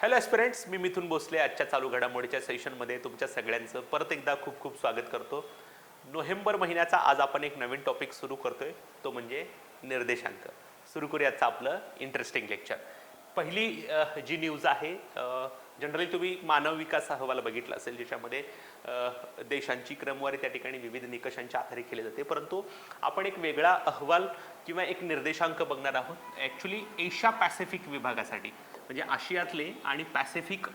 Hello aspirants मी मिथून भोसले. आजच्या चालू घडामोडीच्या सेशनमध्ये तुमच्या सगळ्यांचं परत एकदा खूप खूप स्वागत करतो. नोव्हेंबर महिन्याचा आज आपण एक नवीन टॉपिक सुरू करतोय. तो म्हणजे निर्देशांक. सुरू करूयाचं आपलं इंटरेस्टिंग लेक्चर पहिली जी न्यूज आहे जनरली तुम्ही मानव विकास अहवाल बघितला असेल ज्याच्यामध्ये देशांची क्रमवारी त्या ठिकाणी विविध निकषांच्या आधारे केली जाते. परंतु आपण एक वेगळा अहवाल किंवा एक निर्देशांक बघणार आहोत. ॲक्च्युली एशिया पॅसिफिक विभागासाठी. म्हणजे आशियातले आणि पॅसिफिक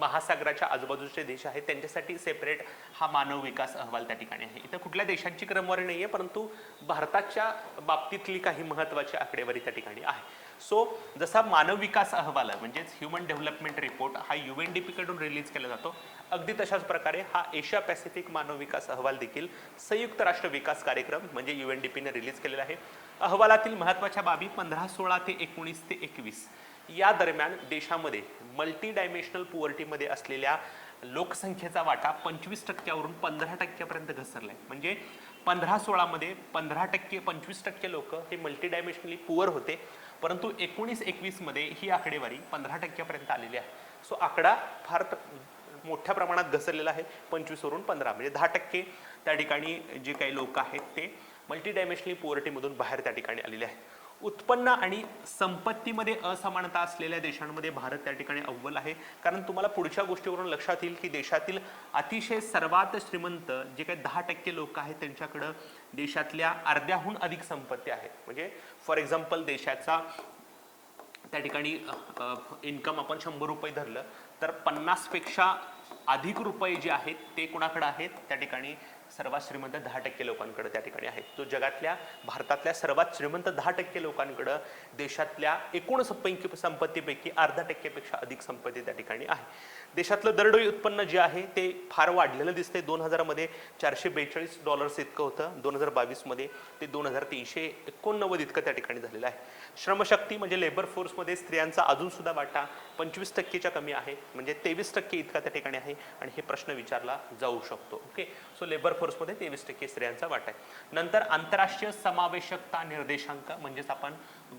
महासागराच्या आजूबाजूचे देश आहेत त्यांच्यासाठी सेपरेट हा मानव विकास अहवाल त्या ठिकाणी आहे. इथं कुठल्या देशांची क्रमवारी नाही आहे परंतु भारताच्या बाबतीतली काही महत्त्वाची आकडेवारी त्या ठिकाणी आहे. सो जसा मानव विकास अहवाल आहे म्हणजेच ह्युमन डेव्हलपमेंट रिपोर्ट हा यू एन डी पीकडून रिलीज केला जातो अगदी तशाच प्रकारे हा एशिया पॅसिफिक मानव विकास अहवाल देखील संयुक्त राष्ट्र विकास कार्यक्रम म्हणजे यू एन डी पीने रिलीज केलेला आहे. अहवालातील महत्त्वाच्या बाबी पंधरा सोळा ते एकोणीस ते एकवीस. या दरम्यान देशामध्ये मल्टी डायमेन्शनल पुअर्टीमध्ये असलेल्या लोकसंख्येचा वाटा पंचवीस टक्क्यावरून पंधरा टक्क्यापर्यंत घसरला आहे म्हणजे पंधरा सोळामध्ये पंधरा टक्के पंचवीस टक्के लोक हे मल्टी डायमेन्शनली पुअर होते. परंतु एकोणीस एकवीसमध्ये ही आकडेवारी पंधरा टक्क्यापर्यंत आलेली आहे. सो आकडा फार मोठ्या प्रमाणात घसरलेला आहे. पंचवीसवरून पंधरा म्हणजे दहा टक्के. त्या ठिकाणी जे काही लोक आहेत ते मल्टी डायमेन्शनल पोवर्टीमधून बाहेर त्या ठिकाणी आलेले आहे. उत्पन्न आणि संपत्तीमध्ये असमानता असलेल्या देशांमध्ये भारत त्या ठिकाणी अव्वल आहे. कारण तुम्हाला पुढच्या गोष्टीवरून लक्षात येईल की देशातील अतिशय सर्वात श्रीमंत जे काही दहा टक्के लोक आहेत त्यांच्याकडं देशातल्या अर्ध्याहून अधिक संपत्ती आहे. म्हणजे फॉर एक्झाम्पल देशाचा त्या ठिकाणी इन्कम आपण शंभर रुपये धरलं तर पन्नासपेक्षा अधिक रुपये जे आहेत ते कुणाकडे आहेत? त्या ठिकाणी सर्वात श्रीमंत दहा टक्के लोकांकडे त्या ठिकाणी आहे तो जगातल्या भारतातल्या सर्वात श्रीमंत दहा टक्के लोकांकडं देशातल्या एकूण संपैकी संपत्तीपैकी अर्धा टक्केपेक्षा अधिक संपत्ती त्या ठिकाणी आहे. देशातलं दरडोई उत्पन्न जे आहे ते फार वाढलेलं दिसते दोन हजारमध्ये चारशे बेचाळीस डॉलर्स इतकं होतं. दोन हजार बावीसमध्ये ते दोन हजार तीनशे एकोणनव्वद इतकं त्या ठिकाणी झालेलं आहे. श्रमशक्ती म्हणजे लेबर फोर्समध्ये स्त्रियांचा अजूनसुद्धा वाटा पंचवीस टक्केच्या कमी आहे. म्हणजे तेवीस टक्के इतका त्या ठिकाणी आहे आणि हे प्रश्न विचारला जाऊ शकतो. ओके सो लेबर फोर्समध्ये तेवीस टक्के स्त्रियांचा वाटा आहे. नंतर आंतरराष्ट्रीय समावेशकता निर्देशांक म्हणजेच आपण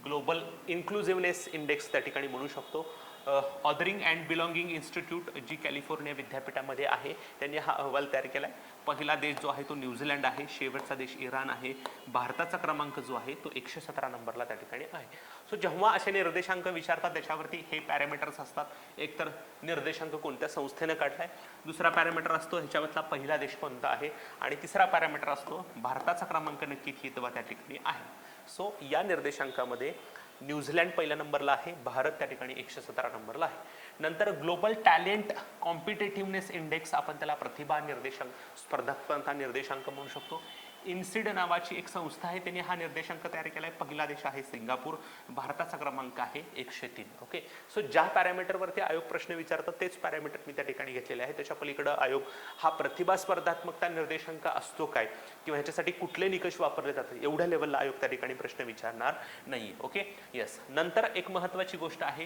ग्लोबल इन्क्लुझिव्हनेस इंडेक्स त्या ठिकाणी म्हणू शकतो. ऑदरिंग अँड बिलॉंगिंग इन्स्टिट्यूट जी कॅलिफोर्निया विद्यापीठामध्ये आहे. त्यांनी हा अहवाल तयार केला आहे पहिला देश जो आहे तो न्यूझीलंड आहे. शेवटचा देश इराण आहे. भारताचा क्रमांक जो आहे तो एकशे सतरा नंबरला त्या ठिकाणी आहे. सो जेव्हा असे निर्देशांक विचारतात त्याच्यावरती हे पॅरामीटर्स असतात. एकतर निर्देशांक कोणत्या संस्थेनं आहे दुसरा पॅरामीटर असतो ह्याच्यावरचा पहिला देश कोणता आहे? आणि तिसरा पॅरामीटर असतो भारताचा क्रमांक नक्की तेव्हा त्या ठिकाणी आहे. सो या निर्देशांकामध्ये न्यूझीलंड पहिल्या नंबरला आहे भारत त्या ठिकाणी एकशे सतरा नंबरला आहे. नंतर ग्लोबल टॅलेंट कॉम्पिटेटिव्हनेस इंडेक्स आपण त्याला प्रतिभा निर्देशांक स्पर्धात्मकता निर्देशांक म्हणू शकतो. इन्सिड नावाची एक संस्था आहे. त्यांनी हा निर्देशांक तयार केला आहे पहिला देश आहे सिंगापूर. भारताचा क्रमांक आहे एकशे तीन. ओके सो ज्या पॅरामीटरवरती आयोग प्रश्न विचारतात तेच पॅरामीटर मी त्या ठिकाणी घेतलेले आहे. त्याच्या पलीकडं आयोग हा प्रतिभा स्पर्धात्मकता निर्देशांक असतो काय? किंवा ह्याच्यासाठी कुठले निकष वापरले जातात? एवढ्या लेवलला आयोग त्या ठिकाणी प्रश्न विचारणार नाही ओके येस नंतर एक महत्त्वाची गोष्ट आहे.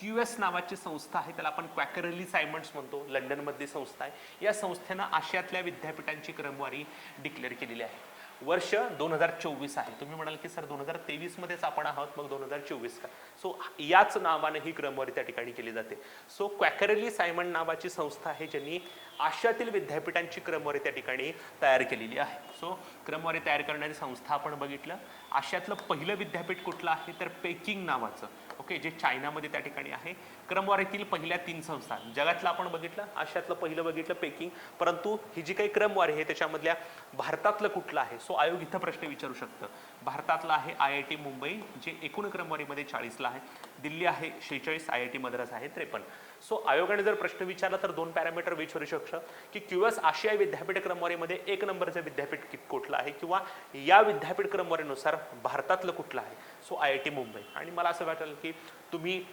क्यू एस नावाची संस्था आहे त्याला आपण क्वॅकरली सायमंड्स म्हणतो लंडनमधली संस्था आहे. या संस्थेनं आशियातल्या विद्यापीठांची क्रमवारी डिक्लेअर केलेली आहे. वर्ष दोन हजार चोवीस आहे. तुम्ही म्हणाल की सर दोन हजार तेवीसमध्येच आपण आहोत मग दोन हजार चोवीस का? सो याच नावाने ही क्रमवारी त्या ठिकाणी केली जाते. सो क्वॅकरली सायमंड नावाची संस्था आहे ज्यांनी आशियातील विद्यापीठांची क्रमवारी त्या ठिकाणी तयार केलेली आहे. सो क्रमवारी तयार करणारी संस्था आपण बघितलं. आशियातलं पहिलं विद्यापीठ कुठलं आहे? तर पेकिंग नावाचं. ओके जे चायनामध्ये त्या ठिकाणी आहे. क्रमवारीतील पहिल्या तीन संस्था जगातलं आपण बघितलं आशियातलं पहिलं बघितलं पेकिंग. परंतु ही जी काही क्रमवारी आहे त्याच्यामधल्या भारतातलं कुठलं आहे सो आयोग इथं प्रश्न विचारू शकतं. भारतातला आहे आय आय टी मुंबई जे एकूण क्रमवारीमध्ये चाळीसला आहे. दिल्ली आहे शेहेचाळीस आय आय टी मद्रास आहे त्रेपन्न. सो आयोगाने जर प्रश्न विचारला तर दोन पॅरामीटर विचारू शकतं की क्यूएस आशियाई विद्यापीठ क्रमवारीमध्ये एक नंबरचं विद्यापीठ कि- कुठलं आहे? किंवा या विद्यापीठ क्रमवारीनुसार भारतातलं कुठलं आहे? So I I T Mumbai. आणि मला असं वाटेल की तुम्ही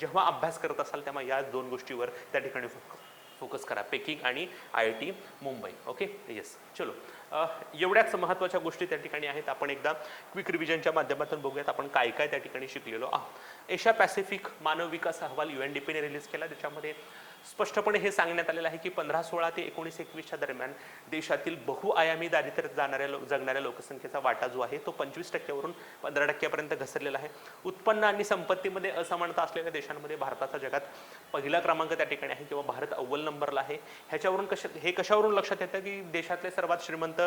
जेव्हा अभ्यास करत असाल तेव्हा या दोन गोष्टीवर त्या ठिकाणी फोकस फोकस करा पेकिंग आणि I I T Mumbai. Okay yes चलो. एवढ्याच महत्त्वाच्या गोष्टी त्या ठिकाणी आहेत. आपण एकदा क्विक रिव्हिजनच्या माध्यमातून बघूयात आपण काय काय त्या ठिकाणी शिकलेलो आहोत. एशिया पॅसिफिक मानव विकास अहवाल यू एन डी पीने रिलीज केला. त्याच्यामध्ये स्पष्टपणे हे सांगण्यात आलेलं आहे की पंधरा सोळा ते एकोणीस एकवीसच्या दरम्यान देशातील बहुआयामी दारिद्र्यात जाणाऱ्या लो जगणाऱ्या लोकसंख्येचा वाटा जो आहे तो पंचवीस टक्क्यावरून पंधरा टक्क्यापर्यंत घसरलेला आहे. उत्पन्न आणि संपत्तीमध्ये असमानता असलेल्या देशांमध्ये भारताचा जगात पहिला क्रमांक त्या ठिकाणी आहे किंवा भारत अव्वल नंबरला आहे. ह्याच्यावरून कशा हे कशावरून लक्षात येतं की देशातले सर्वात श्रीमंत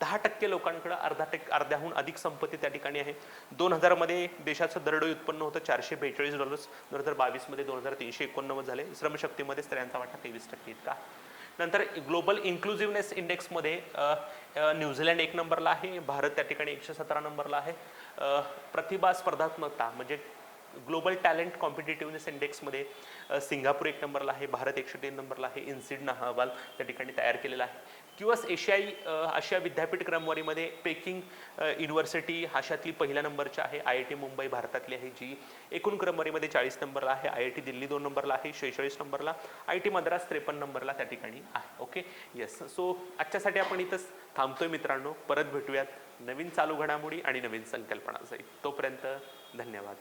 दहा टक्के लोकांकडे अर्धा टक्के अर्ध्याहून अधिक संपत्ती त्या ठिकाणी आहे. दोन हजारमध्ये देशाचं दरडोई उत्पन्न होतं चारशे बेचाळीस डॉलर्स दोन हजार बावीसमध्ये दोन हजार तीनशे एकोणनव्वद झाले. श्रमशक्तीमध्ये स्त्रियांचा वाटा तेवीस टक्के इतका. नंतर ग्लोबल इन्क्लुझिव्हनेस इंडेक्समध्ये न्यूझीलँड न्यूझीलंड एक नंबरला आहे. भारत त्या ठिकाणी एकशे सतरा नंबरला आहे. प्रतिभा स्पर्धात्मकता म्हणजे ग्लोबल टॅलेंट कॉम्पिटेटिव्हनेस इंडेक्समध्ये सिंगापूर एक नंबरला आहे भारत एकशे तीन नंबरला आहे इन्सिडनं हा अहवाल त्या ठिकाणी तयार केलेला आहे. किंवा एशियाई आशिया विद्यापीठ क्रमवारीमध्ये पेकिंग युनिव्हर्सिटी आशातली पहिल्या नंबरची आहे आय आय टी मुंबई भारतातली आहे जी एकूण क्रमवारीमध्ये चाळीस नंबरला आहे आय आय टी दिल्ली दोन नंबरला आहे शेहेचाळीस नंबरला आय टी मद्रास त्रेपन्न नंबरला त्या ठिकाणी आहे ओके? येस सो आजच्यासाठी आपण इथंच थांबतोय मित्रांनो परत भेटूयात नवीन चालू घडामोडी आणि नवीन संकल्पना तोपर्यंत धन्यवाद.